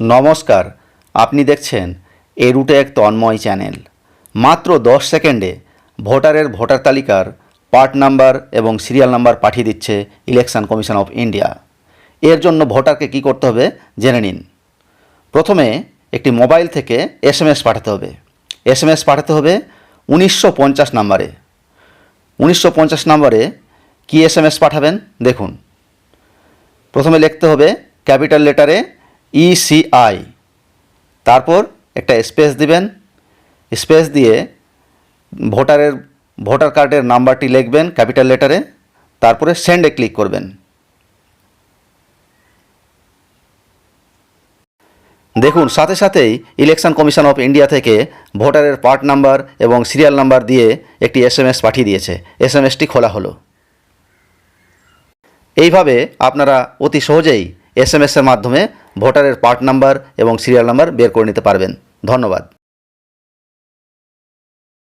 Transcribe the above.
নমস্কার, আপনি দেখছেন এ রুটে এক তন্ময় চ্যানেল। মাত্র দশ সেকেন্ডে ভোটারের ভোটার তালিকার পার্ট নাম্বার এবং সিরিয়াল নাম্বার পাঠিয়ে দিচ্ছে ইলেকশন কমিশন অফ ইন্ডিয়া। এর জন্য ভোটারকে কি করতে হবে জেনে নিন। প্রথমে একটি মোবাইল থেকে এসএমএস পাঠাতে হবে। এসএমএস পাঠাতে হবে উনিশশো পঞ্চাশ নাম্বারে। উনিশশো পঞ্চাশ নাম্বারে কী এসএমএস পাঠাবেন? দেখুন। প্রথমে লিখতে হবে ক্যাপিটাল লেটারে ইসিআই তারপর একটা স্পেস দিবেন। স্পেস দিয়ে ভোটারের, ভোটার কার্ডের নাম্বারটি লিখবেন ক্যাপিটাল লেটারে তারপরে সেন্ডে ক্লিক করবেন। দেখুন, সাথে সাথেই ইলেকশন কমিশন অফ ইন্ডিয়া থেকে ভোটারের পার্ট নাম্বার এবং সিরিয়াল নাম্বার দিয়ে একটি এসএমএস পাঠিয়ে দিয়েছে। এসএমএসটি খোলা হলো। এইভাবে আপনারা অতি সহজেই এসএমএসের মাধ্যমে ভোটারের পার্ট নাম্বার এবং সিরিয়াল নাম্বার বের করে নিতে পারবেন। ধন্যবাদ।